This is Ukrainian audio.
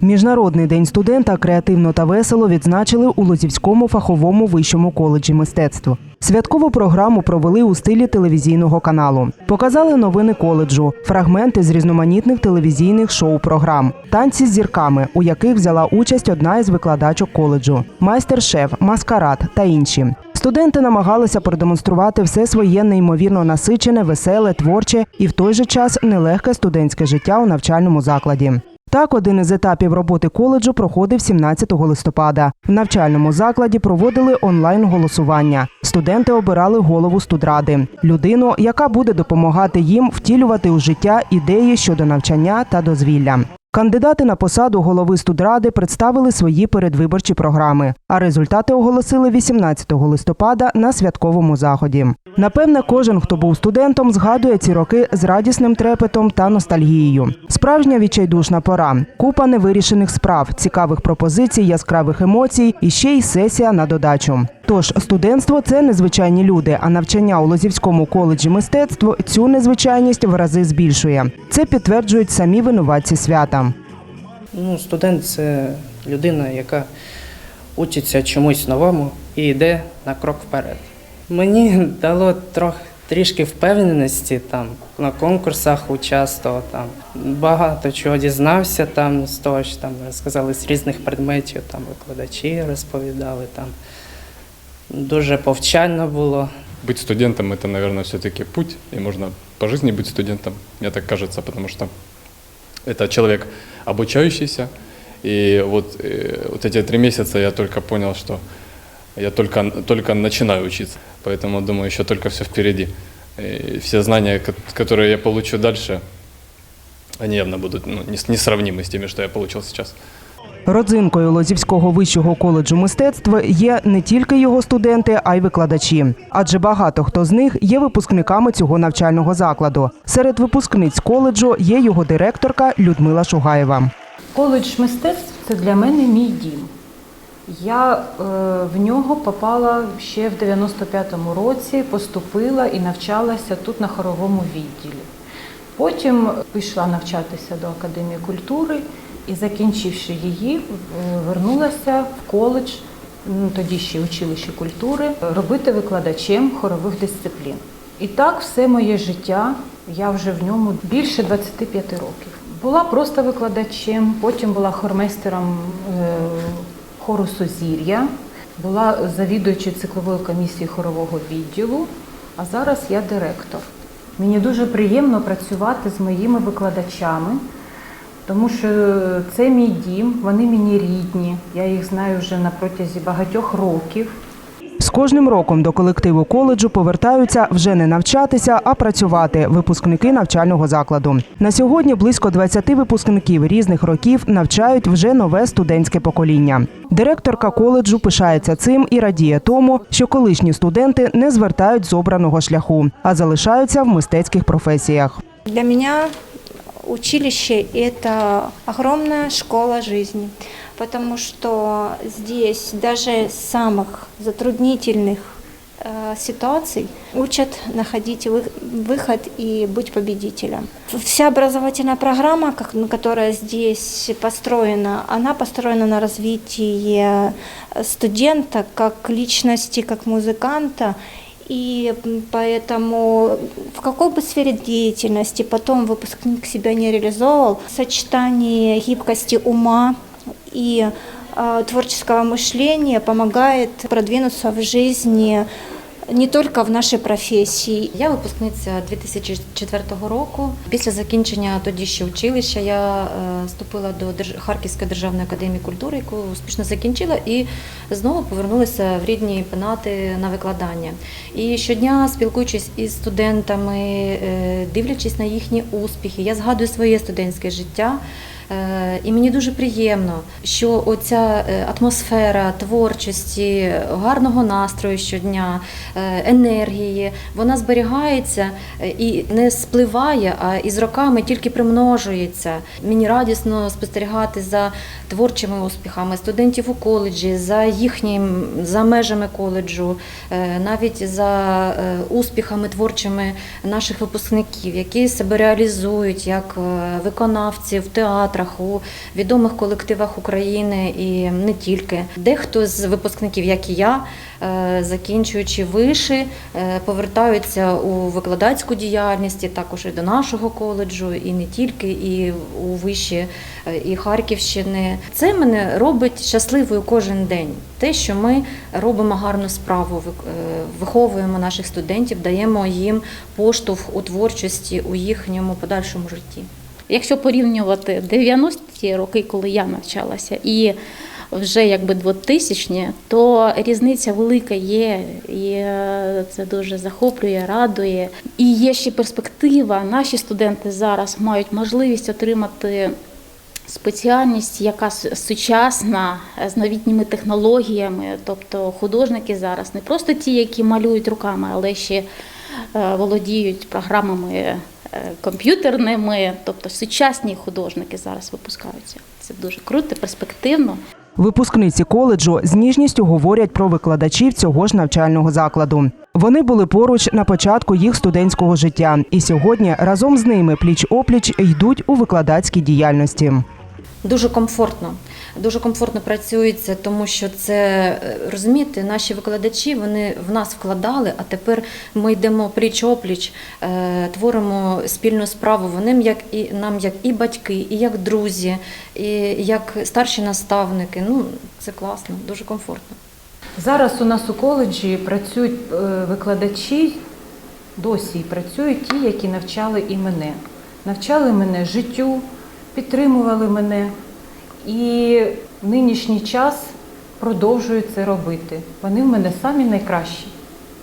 Міжнародний день студента креативно та весело відзначили у Лозівському фаховому вищому коледжі мистецтв. Святкову програму провели у стилі телевізійного каналу. Показали новини коледжу, фрагменти з різноманітних телевізійних шоу-програм, танці з зірками, у яких взяла участь одна із викладачок коледжу, майстер-шеф, маскарад та інші. Студенти намагалися продемонструвати все своє неймовірно насичене, веселе, творче і в той же час нелегке студентське життя у навчальному закладі. Так, один із етапів роботи коледжу проходив 17 листопада. В навчальному закладі проводили онлайн-голосування. Студенти обирали голову студради людину, яка буде допомагати їм втілювати у життя ідеї щодо навчання та дозвілля. Кандидати на посаду голови студради представили свої передвиборчі програми, а результати оголосили 18 листопада на святковому заході. Напевне, кожен, хто був студентом, згадує ці роки з радісним трепетом та ностальгією. Справжня відчайдушна пора, купа невирішених справ, цікавих пропозицій, яскравих емоцій і ще й сесія на додачу. Тож студентство це незвичайні люди, а навчання у Лозівському коледжі мистецтв цю незвичайність в рази збільшує. Це підтверджують самі винуватці свята. Ну, студент це людина, яка учиться чомусь новому і йде на крок вперед. Мені дало трохи трішки впевненості там на конкурсах участвував, там багато чого дізнався там з того, що там розказали з різних предметів, там викладачі розповідали там. Дуже повчально було. Быть студентом – это, наверное, все-таки путь, и можно по жизни быть студентом, мне так кажется, потому что это человек обучающийся, и вот, э, вот эти три месяца я только понял, что я только, только начинаю учиться, поэтому думаю, еще только все впереди. И все знания, ко- которые я получу дальше, они явно будут ну, нес- несравнимы с теми, что я получил сейчас. Родзинкою Лозівського вищого коледжу мистецтв є не тільки його студенти, а й викладачі. Адже багато хто з них є випускниками цього навчального закладу. Серед випускниць коледжу є його директорка Людмила Шугаєва. Коледж мистецтв це для мене мій дім. Я е, в нього попала ще в 95-му році, поступила і навчалася тут на хоровому відділі. Потім пішла навчатися до Академії культури і, закінчивши її, е, вернулася в коледж, тоді ще училище культури, робити викладачем хорових дисциплін. І так все моє життя, я вже в ньому більше 25 років. Була просто викладачем, потім була хормейстером е, хору Сузір'я, була завідуючою циклової комісії хорового відділу, а зараз я директор. Мені дуже приємно працювати з моїми викладачами, тому що це мій дім, вони мені рідні. Я їх знаю вже на протязі багатьох років. З кожним роком до колективу коледжу повертаються вже не навчатися, а працювати випускники навчального закладу. На сьогодні близько 20 випускників різних років навчають вже нове студентське покоління. Директорка коледжу пишається цим і радіє тому, що колишні студенти не звертають з обраного шляху, а залишаються в мистецьких професіях. Для меня училище – это огромная школа жизни, потому что здесь даже самых затруднительных э, ситуаций учат находить вы- выход и быть победителем. Вся образовательная программа, ну, которая здесь построена, она построена на развитии студента как личности, как музыканта. И м, поэтому в какой бы сфере деятельности потом выпускник себя не реализовывал, сочетание гибкости ума и э, творческого мышления помогает продвинуться в жизни не только в нашей профессии. Я випускниця 2004 року. Після закінчення тоді ще училища я е, вступила до Харківської державної академії культури, яку успішно закінчила, і знову повернулася в рідні пенати на викладання. І щодня, спілкуючись із студентами, е, дивлячись на їхні успіхи, я згадую своє студентське життя. Е, І мені дуже приємно, що оця е, атмосфера творчості, гарного настрою щодня, е, енергії, вона зберігається і не спливає, а із роками тільки примножується. Мені радісно спостерігати за творчими успіхами студентів у коледжі, за їхнім за межами коледжу, навіть за успіхами творчими наших випускників, які себе реалізують як виконавці в театрах. Театрах, у відомих колективах України і не тільки. Дехто з випускників, як і я, е, закінчуючи виші, е, повертаються у викладацьку діяльність, також і до нашого коледжу, і не тільки, і у виші е, і Харківщини. Це мене робить щасливою кожен день. Те, що ми робимо гарну справу, виховуємо наших студентів, даємо їм поштовх у творчості у їхньому подальшому житті. Якщо порівнювати 90-ті роки, коли я навчалася, і вже якби 2000-ні, то різниця велика є, і е, це дуже захоплює, радує. І є ще перспектива. Наші студенти зараз мають можливість отримати спеціальність, яка сучасна, з новітніми технологіями. Тобто художники зараз не просто ті, які малюють руками, але ще е, володіють програмами комп'ютерними, тобто сучасні художники зараз випускаються. Це дуже круто, перспективно. Випускниці коледжу з ніжністю говорять про викладачів цього ж навчального закладу. Вони були поруч на початку їх студентського життя, і сьогодні разом з ними пліч опліч йдуть у викладацькій діяльності. Дуже комфортно. Дуже комфортно працюється, тому що це е, розумієте, наші викладачі вони в нас вкладали, а тепер ми йдемо пліч опліч, е, творимо спільну справу. Вони як і нам, як і батьки, і як друзі, і як старші наставники. Ну це класно, дуже комфортно. Зараз у нас у коледжі працюють е, викладачі, досі працюють ті, які навчали і мене. Навчали мене життю, підтримували мене. І в нинішній час продовжують це робити. Вони в мене самі найкращі.